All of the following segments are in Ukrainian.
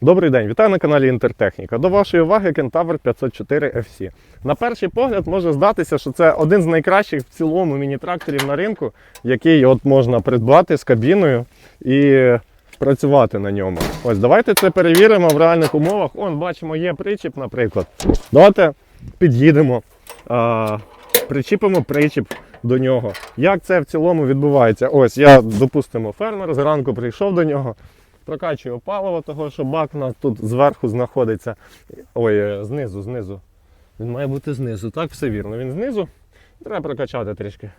Добрий день, вітаю на каналі Інтертехніка. До вашої уваги Кентавр 504 FC. На перший погляд може здатися, що це один з найкращих в цілому міні-тракторів на ринку, який от можна придбати з кабіною і працювати на ньому. Ось давайте це перевіримо в реальних умовах. Он, бачимо, є причіп, наприклад. Давайте під'їдемо, причіпимо причіп до нього. Як це в цілому відбувається? Ось я, допустимо, фермер зранку прийшов до нього. Прокачую паливо, того, що бак у нас тут зверху знаходиться. Ой, е, знизу, знизу. Він має бути знизу. Так, все вірно. Він знизу. Треба прокачати трішки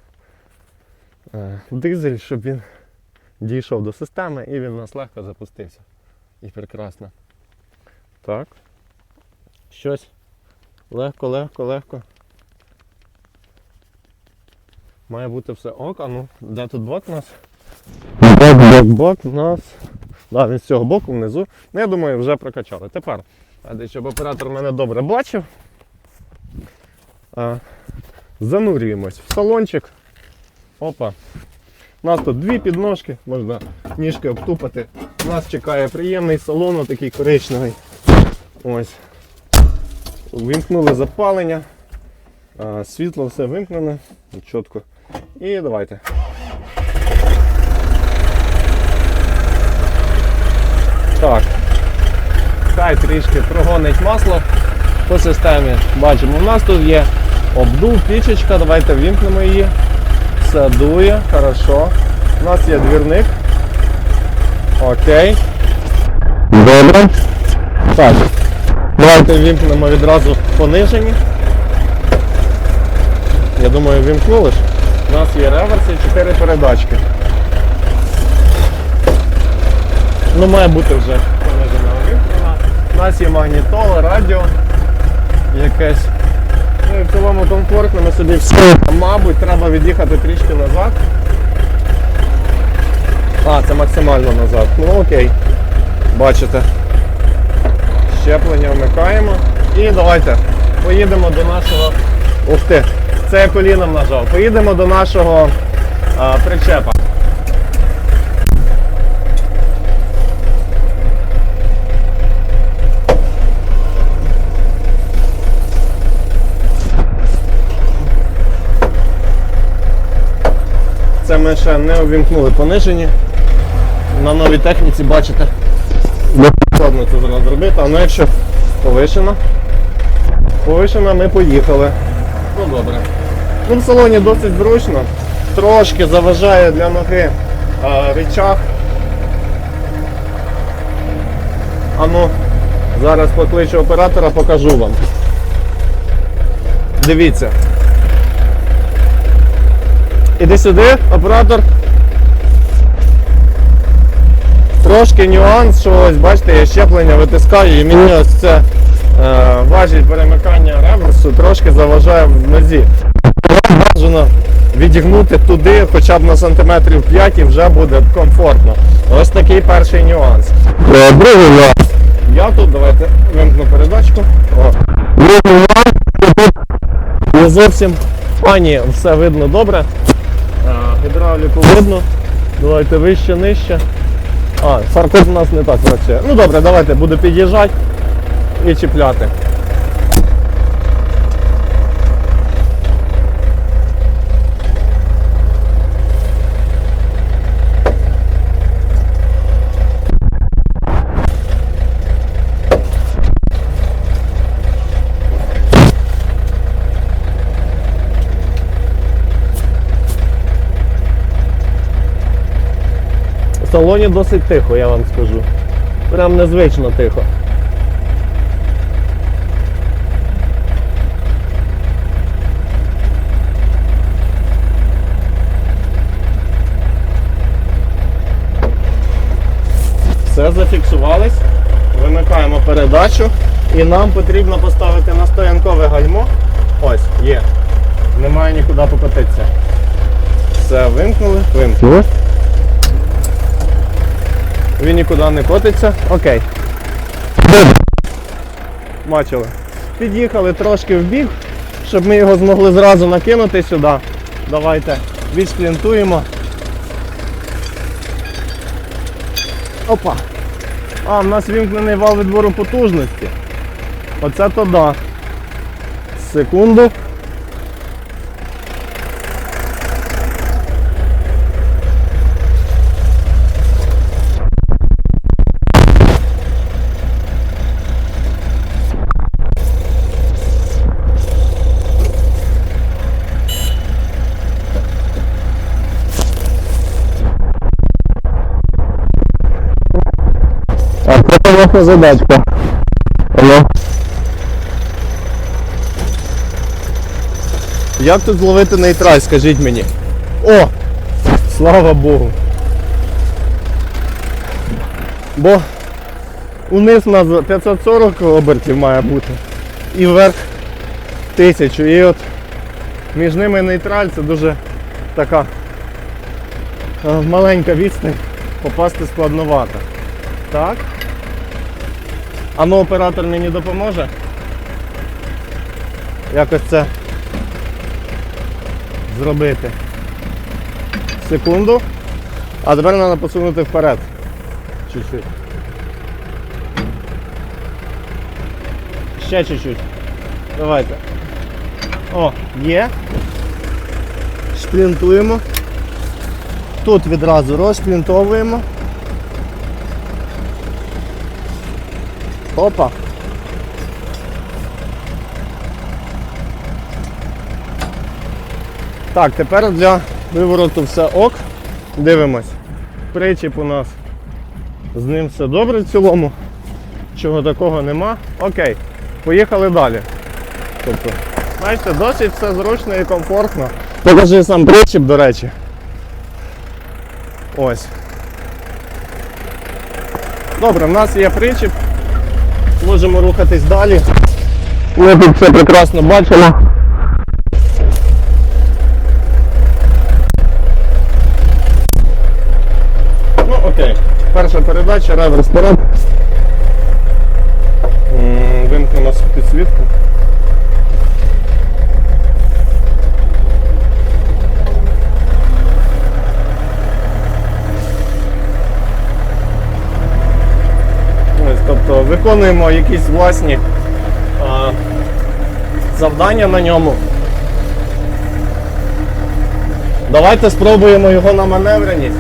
е, дизель, щоб він дійшов до системи і він у нас легко запустився. І прекрасно. Так. Щось. Легко, легко, легко. Має бути все ок. А ну, де тут бок у нас? Бок, бок, бок у нас. Да, він з цього боку внизу. Ну, я думаю, вже прокачали. Тепер, щоб оператор мене добре бачив. Занурюємось в салончик. Опа. У нас тут дві підножки, можна ніжки обтупати. Нас чекає приємний салон, такий коричневий. Ось. Вимкнули запалення. Світло все вимкнене. Чітко. І давайте. Так. Хай трішки прогонить масло по системі. Бачимо, у нас тут є обдув, пічечка, давайте вімкнемо її. Все дує, хорошо. У нас є двірник. Окей. Добре. Так. Давайте вімкнемо відразу понижені. Я думаю, вімкнули ж. У нас є реверс і 4 передачки. Ну, має бути вже понижена вимкнена. У нас є магнітола, радіо якесь. Ну і в цілому комфортно, ми собі все. Мабуть, треба від'їхати трішки назад. А, це максимально назад. Ну окей. Бачите. Щеплення вмикаємо. І давайте поїдемо до нашого. Ух ти! Це я коліном нажав. Поїдемо до нашого а, причепа. Ми ще не увімкнули понижені. На новій техніці бачите. Складно це зараз зробити, а ну якщо повишена. Повишена ми поїхали. Ну добре. Ну в салоні досить зручно. Трошки заважає для ноги а, рычаг. А ну, зараз покличу оператора, покажу вам. Дивіться. Іди сюди, оператор. Трошки нюанс, що ось бачите, я щеплення витискаю і мені ось це е, важіль перемикання реверсу трошки заважає в нозі. Бажано відігнути туди хоча б на сантиметрів 5 і вже буде комфортно. Ось такий перший нюанс. Другий нюанс. Я тут, давайте вимкну передачку. О. Другий нюанс. Не зовсім пані все видно добре. Гідравліку видно. Давайте вище, нижче. А, фаркоп у нас не так працює. Ну добре, давайте буду під'їжджати і чіпляти. Салоні досить тихо, я вам скажу. Прям незвично тихо. Все, зафіксувались. Вимикаємо передачу і нам потрібно поставити на стоянкове гальмо. Ось, є. Немає нікуди покотитися. Все, вимкнули, вимкнули. Він нікуди не котиться. Окей. Бачили. Під'їхали трошки в бік, щоб ми його змогли зразу накинути сюди. Давайте відсплінтуємо. Опа. А, в нас вімкнений вал відбору потужності. Оце то да. Секунду. Це задачка. Алло. Як тут зловити нейтраль, скажіть мені? О! Слава Богу. Бо униз у нас 540 обертів має бути. І вверх 1000. І от між ними нейтраль це дуже така е, маленька відстань. Попасти складновато. Так. А ну оператор мені допоможе. Якось це зробити. Секунду. А тепер треба посунути вперед. Чуть-чуть. Ще чуть-чуть. Давайте. О, є. Шплінтуємо. Тут відразу розшплінтовуємо. Опа. Так, тепер для вивороту все ок. Дивимось. Причіп у нас. З ним все добре в цілому. Чого такого нема. Окей. Поїхали далі. Тобто, знаєте, досить все зручно і комфортно. Покажи сам причіп, до речі. Ось. Добре, в нас є причіп. Можемо рухатись далі. Ми тут все прекрасно бачимо. Ну окей. Перша передача, реверс вперед. Вимкнемо підсвітку. Ось, тобто виконуємо якісь власні а, завдання на ньому. Давайте спробуємо його на маневреність.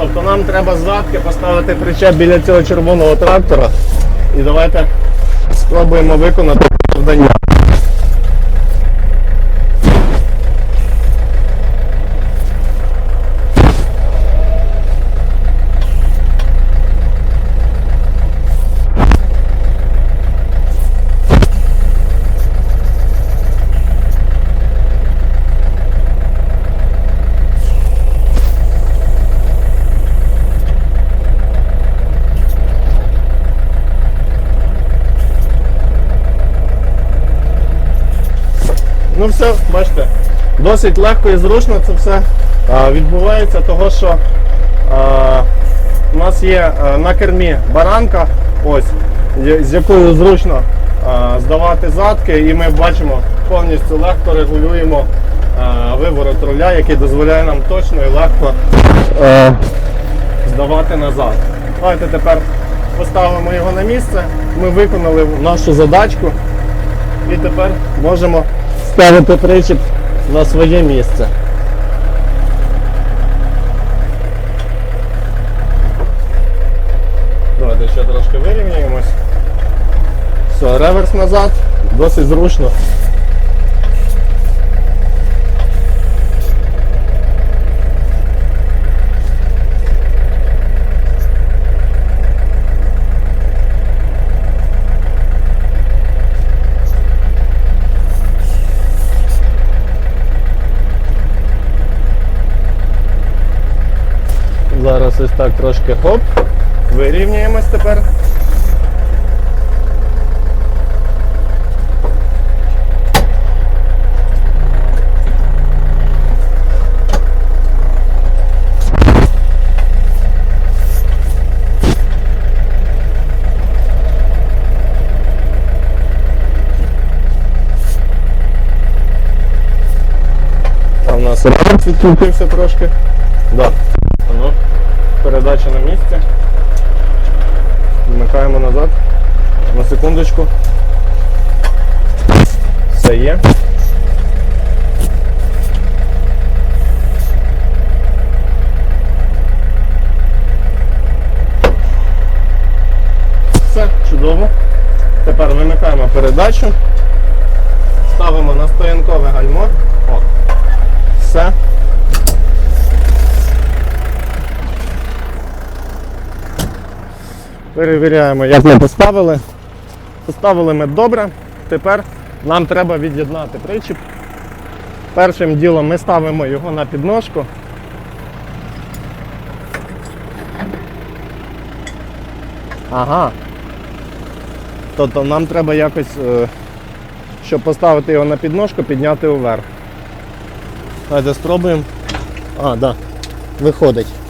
Тобто нам треба задки поставити причеп біля цього червоного трактора. І давайте спробуємо виконати завдання. Ну все, бачите, досить легко і зручно це все а, відбувається, того що а, у нас є на кермі баранка, ось, з якою зручно а, здавати задки, і ми бачимо повністю легко регулюємо а, виворот руля, який дозволяє нам точно і легко а, здавати назад. Давайте тепер поставимо його на місце. Ми виконали нашу задачку. І тепер можемо ставити причіп на своє місце. Давайте ще трошки вирівняємось. Все, реверс назад, досить зручно. Зараз ось так трошки хоп. Вирівнюємось тепер. А в нас відключився трошки. Да. Ну, передача на місце. Вмикаємо назад. На секундочку. Все є. Все, чудово. Тепер вимикаємо передачу. Ставимо на стоянкове гальмо. О. Все. Перевіряємо, як ми поставили. Поставили ми добре. Тепер нам треба від'єднати причіп. Першим ділом ми ставимо його на підножку. Ага. Тобто нам треба якось, е, щоб поставити його на підножку, підняти вверх. Давайте спробуємо. А, так. Да. Виходить.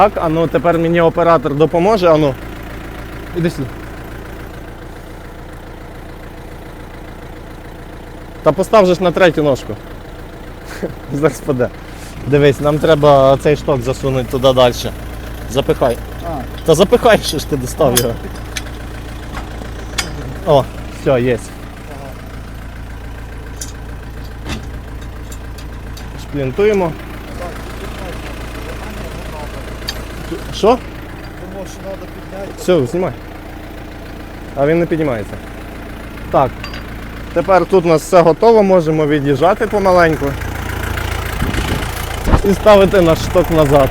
Так, а ну тепер мені оператор допоможе, а ну. Іди сюди. Та постав же ж на третю ножку. Зараз паде. Дивись, нам треба цей шток засунути туди далі. Запихай. А, Та запихай, що ж ти достав його. О, все, є. Шплінтуємо. Що? думав, що треба підняти. Все, знімай. А він не піднімається. Так. Тепер тут у нас все готово, можемо від'їжджати помаленьку. І ставити наш шток назад.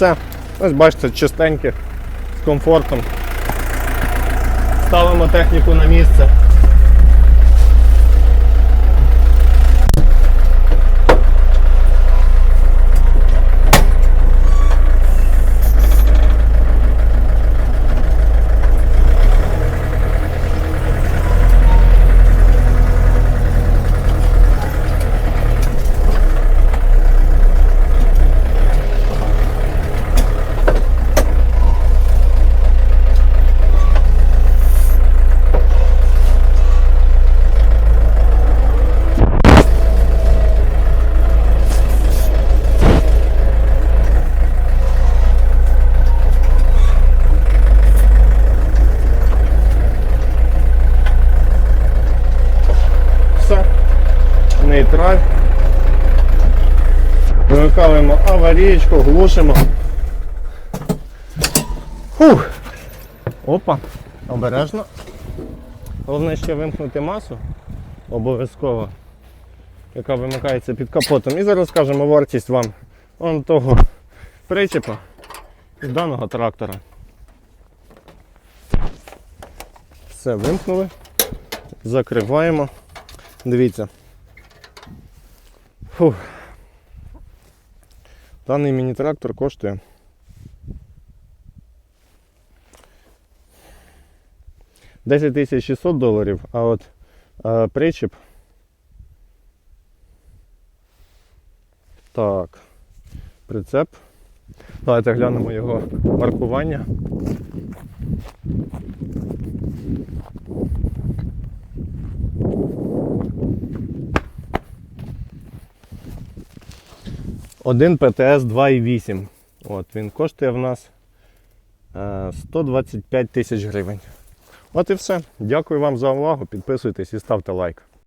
Все. Ось бачите, чистеньке, з комфортом. Ставимо техніку на місце. Все. Нейтраль. Вимикаємо аварієчку, глушимо. Фух. Опа, обережно. Головне ще вимкнути масу обов'язково, яка вимикається під капотом. І зараз скажемо вартість вам вон того причепа і даного трактора. Все, вимкнули. Закриваємо. Дивіться. Фух. Даний міні-трактор коштує. Десять тисяч 600 доларів, а от е, причіп. Так. Прицеп. Давайте глянемо його маркування. Один ПТС 2,8. От, він коштує в нас е, 125 тисяч гривень. От і все. Дякую вам за увагу. Підписуйтесь і ставте лайк.